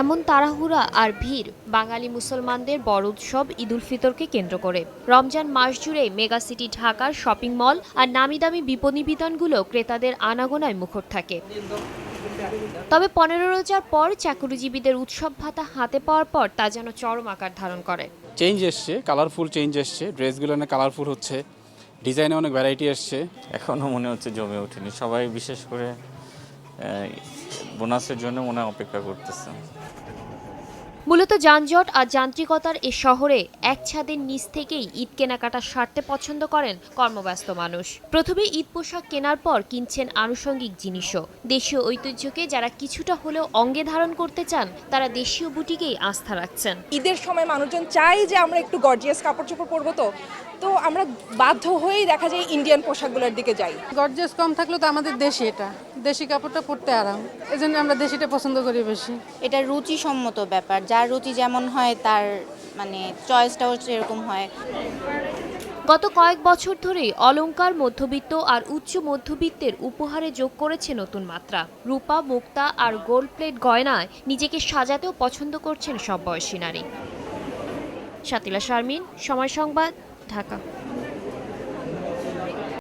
এমন তাড়াহুড়া আর ভিড় বাঙালি মুসলমানদের বড় উৎসব ঈদুল ফিতরকে কেন্দ্র করে। রমজান মাস জুড়ে মেগা সিটি ঢাকার শপিং মল আর নামি দামি বিপণী বিতানগুলো ক্রেতাদের আনাগোনায় মুখর থাকে। তবে পনেরো রোজার পর চাকুরিজীবীদের উৎসব ভাতা হাতে পাওয়ার পর তা যেন চরম আকার ধারণ করে। চেঞ্জ এসছে কালারফুল চেঞ্জ এসছে ড্রেসগুলো অনেক কালারফুল হচ্ছে ডিজাইনে অনেক ভ্যারাইটি এসছে। এখনও মনে হচ্ছে জমে ওঠেনি। সবাই বিশেষ করে বোনাসের জন্য মনে অপেক্ষা করতেছে। মূলত যানজট আর যান্ত্রিকতার এ শহরে এক ছাদের নিচ থেকেই ঈদ কেনাকাটা সারতে পছন্দ করেন কর্মব্যস্ত মানুষ। প্রথমে ঈদ পোশাক কেনার পর কিনছেন আনুষঙ্গিক জিনিসও। দেশীয় ঐতিহ্যকে যারা কিছুটা হলেও অঙ্গে ধারণ করতে চান তারা দেশীয় বুটিকেই আস্থা রাখছেন। ঈদের সময় মানুষজন চাই যে আমরা একটু গর্জিয়াস কাপড় চোপড় পরবো তো। তো আমরা বাধ্য হয়েই দেখা যায় ইন্ডিয়ান পোশাকগুলোর দিকে যাই। গর্জেস কম থাকলেও তো আমাদের দেশি এটা। দেশি কাপড়টা পরতে আরাম। এই জন্য আমরা দেশিটা পছন্দ করি বেশি। এটা রুচিসম্মত ব্যাপার। যার রুচি যেমন হয় তার মানে চয়েসটাও সেরকম হয়। গত কয়েক বছর ধরেই অলঙ্কার মধ্যবিত্ত আর উচ্চ মধ্যবিত্তের উপহারে যোগ করেছে নতুন মাত্রা। রূপা মুক্তা আর গোল্ড প্লেট গয়নায় নিজেকে সাজাতেও পছন্দ করছেন সব বয়সী নারী। শাতিলা শারমিন সময় সংবাদ ঢাকা